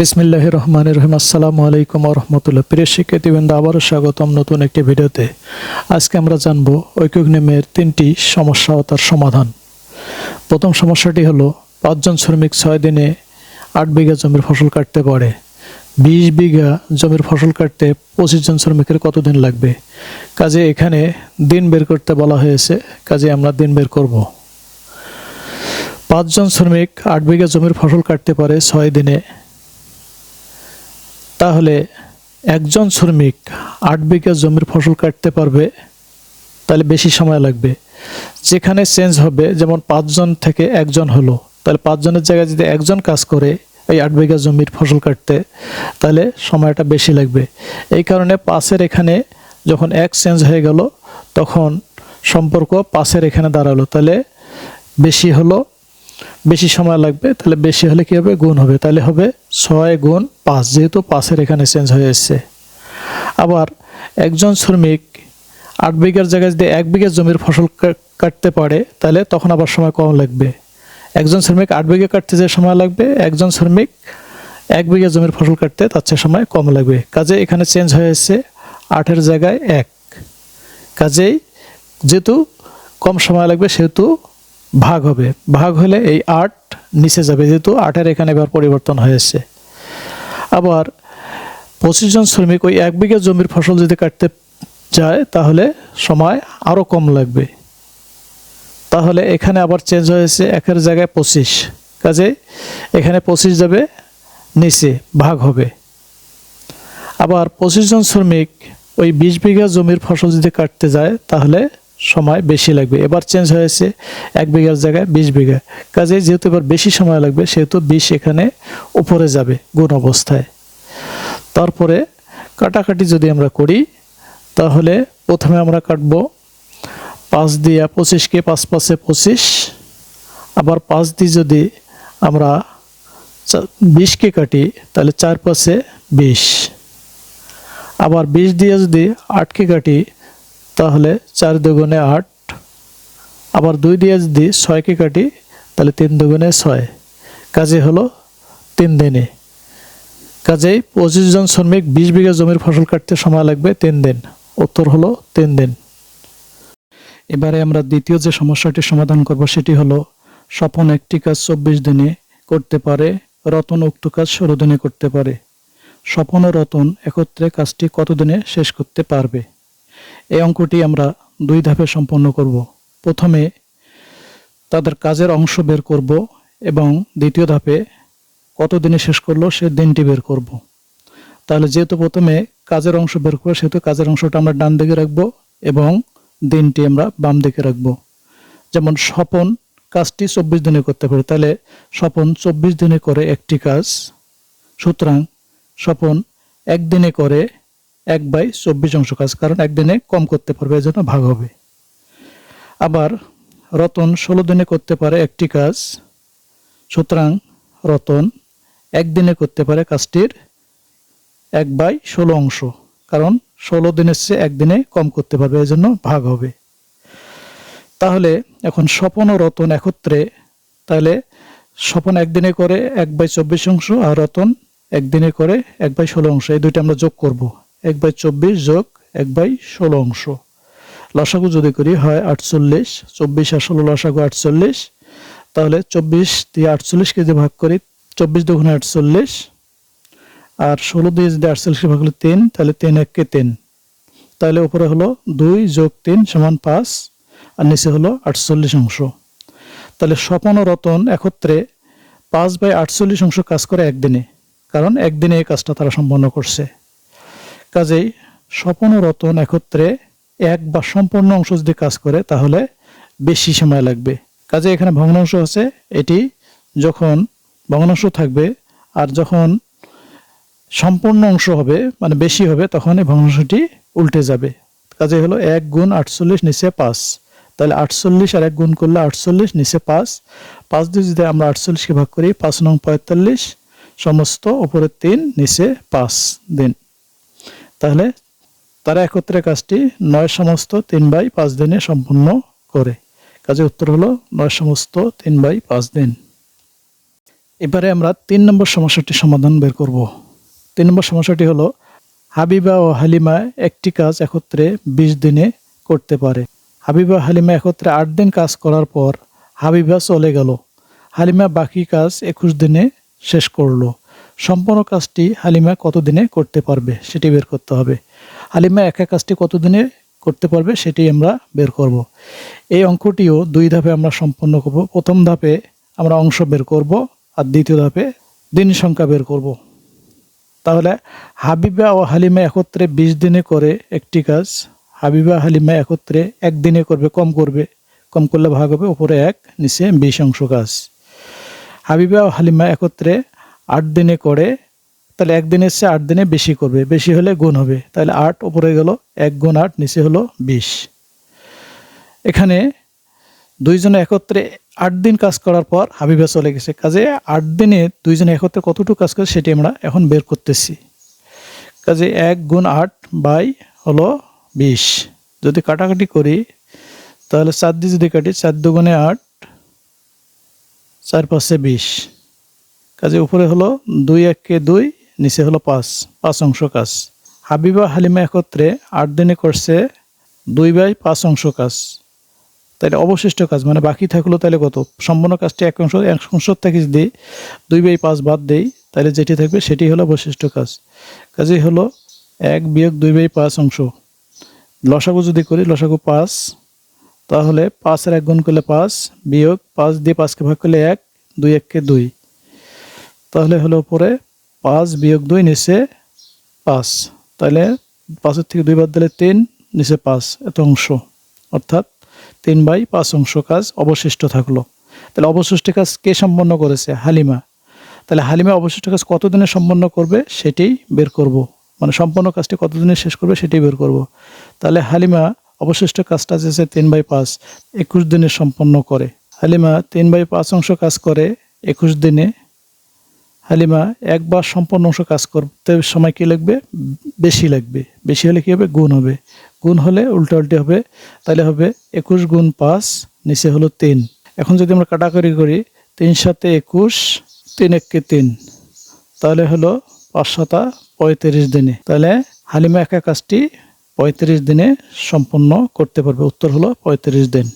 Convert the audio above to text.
বিসমিল্লাহ রহমান রহিম। আসসালামু আলাইকুম রহমতুল্লাহ। প্রিয় শিক্ষার্থীবৃন্দ, আবারও স্বাগতম নতুন একটি ভিডিওতে। আজকে আমরা জানব ঐকিক নেমের তিনটি সমস্যা ও তার সমাধান। প্রথম সমস্যাটি হলো, পাঁচজন শ্রমিক ছয় দিনে আট বিঘা জমির ফসল কাটতে পারে। বিশ বিঘা জমির ফসল কাটতে পঁচিশ জন শ্রমিকের কতদিন লাগবে? কাজে এখানে দিন বের করতে বলা হয়েছে, কাজে আমরা দিন বের করব। পাঁচজন শ্রমিক আট বিঘা জমির ফসল কাটতে পারে ছয় দিনে। তাহলে একজন শ্রমিক আট বিঘা জমির ফসল কাটতে পারবে, তাহলে বেশি সময় লাগবে। যেখানে চেঞ্জ হবে, যেমন পাঁচজন থেকে একজন হলো, তাহলে পাঁচজনের জায়গায় যদি একজন কাজ করে এই আট বিঘা জমির ফসল কাটতে, তাহলে সময়টা বেশি লাগবে। এই কারণে পাশের এখানে যখন এক চেঞ্জ হয়ে গেল, তখন সম্পর্ক পাশের এখানে দাঁড়াল। তাহলে বেশি হলো বেশি সময় লাগবে, তাহলে বেশি হলে কি হবে? গুণ হবে। তাহলে হবে ছয় গুণ পাঁচ, যেহেতু পাঁচের এখানে চেঞ্জ হয়ে এসছে। আবার একজন শ্রমিক আট বিঘার জায়গায় যদি এক বিঘা জমির ফসল কাটতে পারে, তাহলে তখন আবার সময় কম লাগবে। একজন শ্রমিক আট বিঘা কাটতে যে সময় লাগবে, একজন শ্রমিক এক বিঘা জমির ফসল কাটতে তার চেয়ে সময় কম লাগবে। কাজে এখানে চেঞ্জ হয়ে এসছে, আটের জায়গায় এক। কাজেই যেহেতু কম সময় লাগবে, সেহেতু ভাগ হবে। ভাগ হলে এই আট নিচে যাবে, যেহেতু আটের এখানে এবার পরিবর্তন হয়েছে। আবার পঁচিশ জন শ্রমিক ওই এক বিঘা জমির ফসল যদি কাটতে যায় তাহলে সময় আরও কম লাগবে। তাহলে এখানে আবার চেঞ্জ হয়েছে, একের জায়গায় পঁচিশ। কাজে এখানে পঁচিশ যাবে, নিচে ভাগ হবে। আবার পঁচিশ জন শ্রমিক ওই বিশ বিঘা জমির ফসল যদি কাটতে যায়, তাহলে সময় বেশি লাগবে। এবার চেঞ্জ হয়েছে এক বিঘার জায়গায় বিশ বিঘা। কাজে যেহেতু এবার বেশি সময় লাগবে, সেহেতু বিশ এখানে উপরে যাবে গুণ অবস্থায়। তারপরে কাটাকাটি যদি আমরা করি, তাহলে প্রথমে আমরা কাটবো পাঁচ দিয়া পঁচিশকে পাঁচ পাঁচে পঁচিশ। আবার পাঁচ দিয়ে যদি আমরা বিশকে কাটি, তাহলে চার পাঁচে বিশ। আবার বিশ দিয়ে যদি আটকে কাটি তাহলে চার দুগুণে আট। আবার দুই দিয়ে যদি ছয়কে কাটি, তাহলে তিন দুগুণে ছয়। কাজে হলো তিন দিনে। কাজেই পঁচিশ জন শ্রমিক বিশ বিঘা জমির ফসল কাটতে সময় লাগবে তিন দিন। উত্তর হলো তিন দিন। এবারে আমরা দ্বিতীয় যে সমস্যাটি সমাধান করব, সেটি হলো স্বপন একটি কাজ চব্বিশ দিনে করতে পারে, রতন উক্ত কাজ ষোলো দিনে করতে পারে। স্বপন ও রতন একত্রে কাজটি কতদিনে শেষ করতে পারবে? এই অঙ্কটি আমরা দুই ধাপে সম্পন্ন করব। প্রথমে তাদের কাজের অংশ বের করব এবং দ্বিতীয় ধাপে কত দিনে শেষ করল সে দিনটি বের করব। তাহলে যেহেতু প্রথমে কাজের অংশ বের করব, সেহেতু কাজের অংশটা আমরা ডান দিকে রাখব এবং দিনটি আমরা বাম দিকে রাখব। যেমন স্বপন কাজটি চব্বিশ দিনে করতে পারে, তাহলে স্বপন চব্বিশ দিনে করে একটি কাজ, সুতরাং স্বপন একদিনে করে এক বাই চব্বিশ অংশ কাজ, কারণ একদিনে কম করতে পারবে এই জন্য ভাগ হবে। আবার রতন ষোলো দিনে করতে পারে একটি কাজ, সুতরাং রতন একদিনে করতে পারে কাজটির এক বাই ষোলো অংশ, কারণ ষোলো দিনের চেয়ে একদিনে কম করতে পারবে এই জন্য ভাগ হবে। তাহলে এখন স্বপন ও রতন একত্রে, তাহলে স্বপন একদিনে করে এক বাই চব্বিশ অংশ আর রতন একদিনে করে এক বাই ষোলো অংশ, এই দুইটা আমরা যোগ করব। এক বাই চব্বিশ যোগ এক বাই ষোলো অংশ। লসাগু যদি করি হয় আটচল্লিশ, চব্বিশ আর ষোলো লসাগু আটচল্লিশ, তাহলে চব্বিশ দিয়ে আটচল্লিশ কেজি ভাগ করি, চব্বিশ দুগুণে আটচল্লিশ, আর ষোলো দিয়ে যদি আটচল্লিশ ভাগ হলো তিন, তাহলে তিন এককে তিন। তাহলে উপরে হলো দুই যোগ তিন সমান পাঁচ, আর নিচে হলো আটচল্লিশ অংশ। তাহলে স্বপন ও রতন একত্রে পাঁচ বাই আটচল্লিশ অংশ কাজ করে একদিনে, কারণ একদিনে এই কাজটা তারা সম্পন্ন করছে। কাজেই স্বপন রতন একত্রে এক বা সম্পূর্ণ অংশ যদি কাজ করে, তাহলে বেশি সময় লাগবে। কাজে এখানে ভগ্নাংশ আছে, এটি যখন ভগ্নাংশ থাকবে আর যখন সম্পূর্ণ অংশ হবে মানে বেশি হবে, তখন এই ভগ্নাংশটি উল্টে যাবে। কাজে হলো এক গুণ আটচল্লিশ নিচে পাঁচ। তাহলে আটচল্লিশ আর এক গুণ করলে আটচল্লিশ নিচে পাঁচ। পাঁচ দিয়ে যদি আমরা আটচল্লিশকে ভাগ করি, পাঁচ নং পঁয়তাল্লিশ, সমস্ত উপরে তিন নিচে পাঁচ, দিন। তাহলে তারা একত্রে কাজটি নয় সমস্ত তিন বাই পাঁচ দিনে সম্পূর্ণ করে। কাজে উত্তর হলো নয় সমস্ত তিন বাই পাঁচ দিন। এবারে আমরা তিন নম্বর সমস্যাটি সমাধান বের করব। তিন নম্বর সমস্যাটি হলো হাবিবা ও হালিমা একটি কাজ একত্রে বিশ দিনে করতে পারে। হাবিবা হালিমা একত্রে আট দিন কাজ করার পর হাবিবা চলে গেল। হালিমা বাকি কাজ একুশ দিনে শেষ করল। সম্পূর্ণ কাজটি হালিমা কত দিনে করতে পারবে সেটি বের করতে হবে। হালিমা একা কাজটি কত দিনে করতে পারবে সেটি আমরা বের করব। এই অঙ্কটিও দুই ধাপে আমরা সম্পন্ন করব। প্রথম ধাপে আমরা অংশ বের করব আর দ্বিতীয় ধাপে দিন সংখ্যা বের করব। তাহলে হাবিবা ও হালিমা একত্রে বিশ দিনে করে একটি কাজ, হাবিবা হালিমা একত্রে একদিনে করবে, কম করবে, কম করলে ভাগ হবে উপরে এক, নিচে বিশ অংশ কাজ। হাবিবা ও হালিমা একত্রে আট দিনে করে, তাহলে একদিনের চেয়ে আট দিনে বেশি করবে, বেশি হলে গুণ হবে। তাহলে আট উপরে গেল, এক গুণ আট, নিচে হলো বিশ। এখানে দুইজনে একত্রে আট দিন কাজ করার পর হাবিবা চলে গেছে। কাজে আট দিনে দুইজনে একত্রে কতটুকু কাজ করে সেটি আমরা এখন বের করতেছি। কাজে এক গুণ আট বাই হলো বিশ। যদি কাটাকাটি করি, তাহলে চার দিয়ে যদি কাটি, চার দুগুণে আট, চার পাঁচে বিশ। কাজে উপরে হলো দুই এককে দুই, নিচে হলো পাঁচ পাঁচ অংশ কাজ। হাবিবা হালিমা একত্রে আট দিনে করছে দুই বাই পাঁচ অংশ কাজ। তাহলে অবশিষ্ট কাজ মানে বাকি থাকল তাহলে কত? সম্পূর্ণ কাজটি এক অংশ এক অংশ থেকে যদি দুই বাই পাঁচ বাদ দেই তাহলে যেটি থাকবে সেটি হলো অবশিষ্ট কাজ। কাজেই হলো এক বিয়োগ দুই বাই পাঁচ অংশ। লসাগু যদি করি, লসাগু পাঁচ, তাহলে পাঁচের এক গুণ করলে পাঁচ, বিয়োগ পাঁচ দিয়ে পাঁচকে ভাগ করলে এক, দুই এককে দুই। তাহলে হলো পরে পাঁচ বিয়োগ দুই নিচে পাঁচ। তাহলে পাঁচের থেকে দুই বাদ দিলে তিন, নিচে পাঁচ, এত অংশ। অর্থাৎ তিন বাই পাঁচ অংশ কাজ অবশিষ্ট থাকল। তাহলে অবশিষ্ট কাজ কে সম্পন্ন করেছে? হালিমা। তাহলে হালিমা অবশিষ্ট কাজ কতদিনে সম্পন্ন করবে? সেটি বের করব। মানে সম্পূর্ণ কাজটি কতদিনে শেষ করবে? সেটি বের করব। তাহলে হালিমা অবশিষ্ট কাজটা যেছে তিন বাই পাঁচ, একুশ দিনে সম্পন্ন করে। হালিমা তিন বাই পাঁচ অংশ কাজ করে, একুশ দিনে হালিমা, একবার সম্পূর্ণ অংশ কাজ করতে সময় কী লাগবে? বেশি লাগবে। বেশি হলে কী হবে? গুণ হবে। গুণ হলে উল্টো উল্টে হবে। তাহলে হবে একুশ গুণ পাঁচ, নিচে হলো তিন। এখন যদি আমরা কাটাকাটি করি, তিন সাথে একুশ, তিন এককে তিন, তাহলে হলো পাঁচ সাতা পঁয়ত্রিশ দিনে। তাহলে হালিমা একা কাজটি পঁয়ত্রিশ দিনে সম্পন্ন করতে পারবে। উত্তর হলো পঁয়ত্রিশ দিন।